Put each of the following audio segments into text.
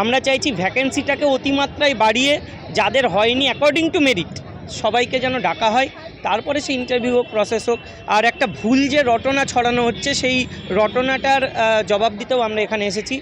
আমরা চাইছি ভ্যাকেন্সিটাকে অতিমাত্রায় বাড়িয়ে যাদের হয়নি অ্যাকর্ডিং টু মেরিট সবাইকে যেন ডাকা হয়। তারপরে সেই ইন্টারভিউ হোক প্রসেস হোক। আর একটা ভুল যে রটনা ছড়ানো হচ্ছে, সেই রটনাটার জবাব দিতেও আমরা এখানে এসেছি।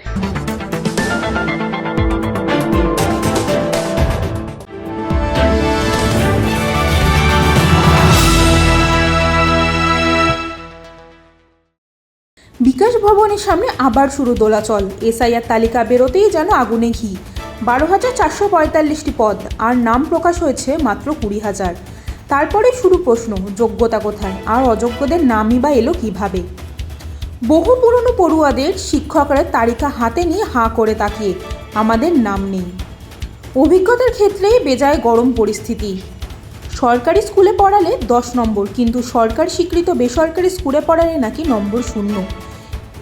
বিকাশ ভবনের সামনে আবার শুরু দোলাচল এসআইআর তালিকা বেরোতেই যেন আগুনে ঘি। বারো হাজার চারশো পঁয়তাল্লিশটি পদ, আর নাম প্রকাশ হয়েছে মাত্র কুড়ি হাজার। তারপরে শুরু প্রশ্ন, যোগ্যতা কোথায়? আর অযোগ্যদের নামই বা এলো কীভাবে? বহু পুরনো পড়ুয়াদের শিক্ষকরা তালিকা হাতে নিয়ে হাঁ করে তাকিয়ে, আমাদের নাম নেই। অভিজ্ঞতার ক্ষেত্রে বেজায় গরম পরিস্থিতি। সরকারি স্কুলে পড়ালে দশ নম্বর, কিন্তু সরকার স্বীকৃত বেসরকারি স্কুলে পড়ালে নাকি নম্বর শূন্য।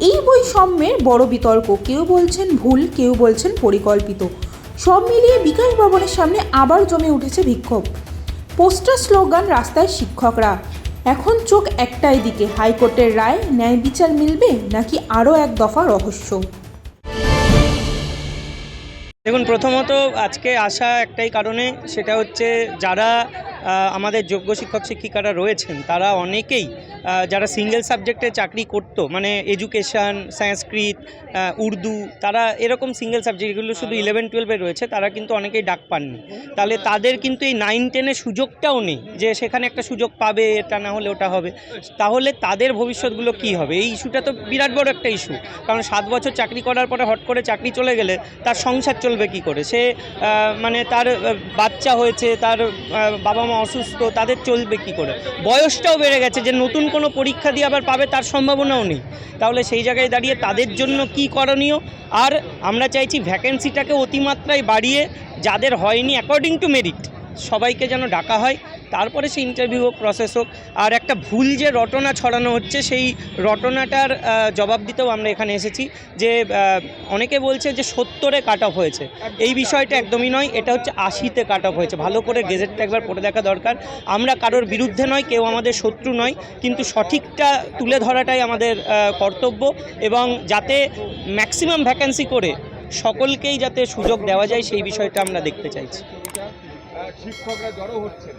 এই বৈষম্যের বড় বিতর্ক, কেউ বলছেন ভুল, কেউ বলছেন পরিকল্পিত। সব মিলিয়ে বিকাশ ভবনের সামনে আবার জমে উঠেছে বিক্ষোভ। পোস্টার স্লোগান, রাস্তায় শিক্ষকরা। এখন চোখ একটাই দিকে, হাইকোর্টের রায়, ন্যায় বিচার মিলবে নাকি আরও এক দফা রহস্য? দেখুন প্রথমত আজকে আসা একটাই কারণে সেটা হচ্ছে যারা আমাদের যোগ্য শিক্ষক শিক্ষিকারা রয়েছেন তারা অনেকেই যারা সিঙ্গেল সাবজেক্টে চাকরি করতো মানে এডুকেশন সংস্কৃত উর্দু তারা এরকম সিঙ্গেল সাবজেক্ট এগুলো শুধু ইলেভেন টুয়েলভে রয়েছে তারা কিন্তু অনেকেই ডাক পাননি। তাহলে তাদের কিন্তু এই নাইন টেনের সুযোগটাও নেই যে সেখানে একটা সুযোগ পাবে এটা না হলে ওটা হবে। তাহলে তাদের ভবিষ্যৎগুলো কি হবে? এই ইস্যুটা তো বিরাট বড় একটা ইস্যু কারণ সাত বছর চাকরি করার পরে হট করে চাকরি চলে গেলে তার সংসার চলবে কি করে? সে মানে তার বাচ্চা হয়েছে, তার বাবা মা অসুস্থ, তাদের চলবে কি করে? বয়সটাও বেড়ে গেছে, যে নতুন কোনো পরীক্ষা দিয়ে আবার পাবে তার সম্ভাবনাও নেই। তাহলে সেই জায়গায় দাঁড়িয়ে তাদের জন্য কি করণীয়? আর আমরা চাইছি ভ্যাকেন্সিটাকে অতিমাত্রায় বাড়িয়ে, যাদের হয়নি অ্যাকর্ডিং টু মেরিট সবাইকে যেন ডাকা হয়। তারপরে সেই ইন্টারভিউ হোক প্রসেস হোক আর একটা ভুল যে রটনা ছড়ানো হচ্ছে সেই রটনাটার জবাব দিতেও আমরা এখানে এসেছি যে অনেকে বলছে যে সত্তরে কাট অফ হয়েছে। এই বিষয়টা একদমই নয় এটা হচ্ছে আশিতে কাট অফ হয়েছে। ভালো করে গেজেটটা একবার পড়ে দেখা দরকার। আমরা কারোর বিরুদ্ধে নয় কেউ আমাদের শত্রু নয় কিন্তু সঠিকটা তুলে ধরাটাই আমাদের কর্তব্য এবং যাতে ম্যাক্সিমাম ভ্যাকেন্সি করে সকলকেই যাতে সুযোগ দেওয়া যায় সেই বিষয়টা আমরা দেখতে চাইছি। শিক্ষকরা জড়ো হচ্ছেন।